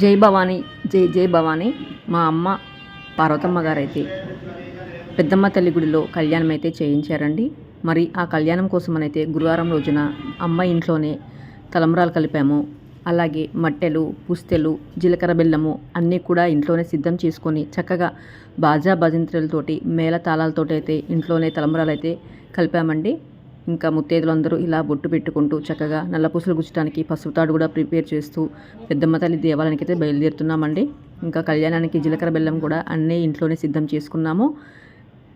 జై భవానీ జై జై భవానీ. మా అమ్మ పార్వతమ్మ గారైతే పెద్దమ్మ తల్లి గుడిలో కళ్యాణం అయితే చేయించారండి. మరి ఆ కళ్యాణం కోసమనైతే గురువారం రోజున అమ్మ ఇంట్లోనే తలమురాలు కలిపాము. అలాగే మట్టెలు పుస్తెలు జీలకర్ర బెల్లము అన్నీ కూడా ఇంట్లోనే సిద్ధం చేసుకొని చక్కగా బాజా భజంత్రులతోటి మేళ తాళాలతోటి అయితే ఇంట్లోనే తలంబ్రాలు అయితే కలిపామండి. ఇంకా ముత్తైదులందరూ ఇలా బొట్టు పెట్టుకుంటూ చక్కగా నల్ల పూసలు గుచ్చడానికి పసుపు తాడు కూడా ప్రిపేర్ చేస్తూ పెద్దమ్మ తల్లి దేవాలయానికి అయితే బయలుదేరుతున్నామండి. ఇంకా కళ్యాణానికి జీలకర్ర బెల్లం కూడా అన్నీ ఇంట్లోనే సిద్ధం చేసుకున్నాము.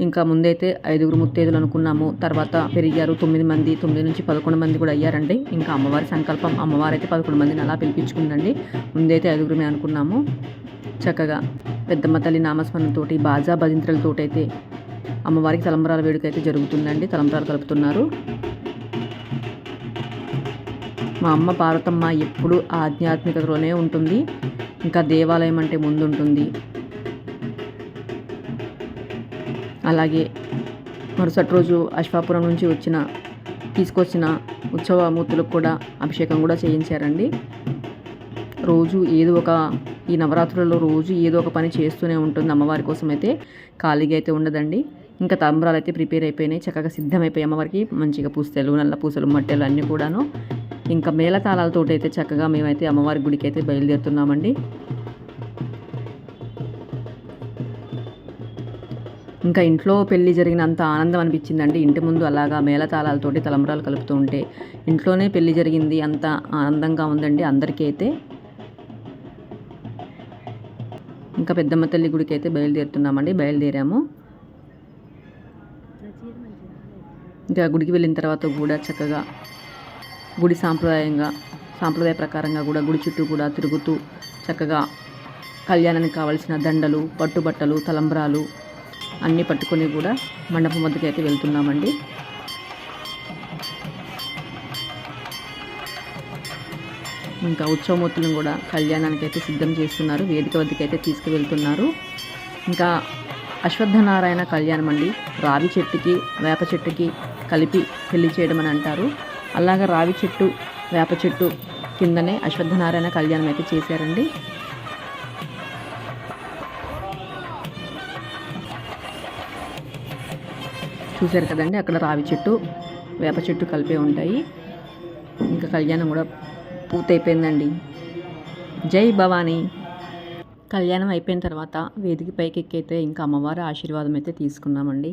ఇంకా ముందైతే ఐదుగురు ముత్తైదులు అనుకున్నాము. తర్వాత పెరిగారు తొమ్మిది మంది తొమ్మిది నుంచి పదకొండు మంది కూడా అయ్యారండి. ఇంకా అమ్మవారి సంకల్పం అమ్మవారు అయితే పదకొండు మందిని అలా పిలిపించుకుందండి ముందైతే ఐదుగురమే అనుకున్నాము. చక్కగా పెద్దమ్మ తల్లి నామస్మరణతోటి బాజా భజింత్రలతోటి అయితే అమ్మవారికి తలంబరాల వేడుక అయితే జరుగుతుందండి. తలంబరాలు కలుపుతున్నారు. మా అమ్మ పార్వతమ్మ ఎప్పుడు ఆధ్యాత్మికతలోనే ఉంటుంది. ఇంకా దేవాలయం అంటే ముందుంటుంది. అలాగే మరుసటి రోజు అశ్వాపురం నుంచి వచ్చిన తీసుకొచ్చిన ఉత్సవమూర్తులకు కూడా అభిషేకం కూడా చేయించారండి. రోజు ఏదో ఒక ఈ నవరాత్రులలో రోజు ఏదో ఒక పని చేస్తూనే ఉంటుంది అమ్మవారి కోసం అయితే ఖాళీగా అయితే ఉండదండి. ఇంకా తంబరాలు అయితే ప్రిపేర్ అయిపోయినాయి. చక్కగా సిద్ధమైపోయి అమ్మవారికి మంచిగా పూస్తలు నల్ల పూసలు మట్టెలు అన్నీ కూడాను. ఇంకా మేళతాళాలతో అయితే చక్కగా మేమైతే అమ్మవారి గుడికి అయితే బయలుదేరుతున్నామండి. ఇంకా ఇంట్లో పెళ్ళి జరిగినంత ఆనందం అనిపించిందండి. ఇంటి ముందు అలాగా మేళతాళాలతోటి తలంబరాలు కలుపుతూ ఉంటే ఇంట్లోనే పెళ్ళి జరిగింది. అంత ఆనందంగా ఉందండి అందరికీ అయితే. ఇంకా పెద్దమ్మ తల్లి గుడికి అయితే బయలుదేరుతున్నామండి బయలుదేరాము. ఇంకా గుడికి వెళ్ళిన తర్వాత కూడా చక్కగా గుడి సాంప్రదాయంగా సాంప్రదాయ ప్రకారంగా కూడా గుడి చుట్టూ కూడా తిరుగుతూ చక్కగా కళ్యాణానికి కావలసిన దండలు పట్టుబట్టలు తలంబ్రాలు అన్నీ పట్టుకొని కూడా మండపం వద్దకు అయితే వెళ్తున్నామండి. ఇంకా ఉత్సవమూర్తులను కూడా కళ్యాణానికి అయితే సిద్ధం చేస్తున్నారు వేదిక వద్దకు అయితే తీసుకువెళ్తున్నారు. ఇంకా అశ్వత్థనారాయణ కళ్యాణం అండి. రావి చెట్టుకి వేప చెట్టుకి కలిపి పెళ్ళి చేయడం అని అంటారు. అలాగా రావి చెట్టు వేప చెట్టు కిందనే అశ్వత్థనారాయణ కళ్యాణం అయితే చేశారండి. చూశారు కదండి అక్కడ రావి చెట్టు వేప చెట్టు కలిపే ఉంటాయి. ఇంకా కళ్యాణం కూడా పూర్తయిపోయిందండి. జై భవానీ. కళ్యాణం అయిపోయిన తర్వాత వేదిక పైకి ఎక్కైతే ఇంకా అమ్మవారి ఆశీర్వాదం అయితే తీసుకున్నామండి.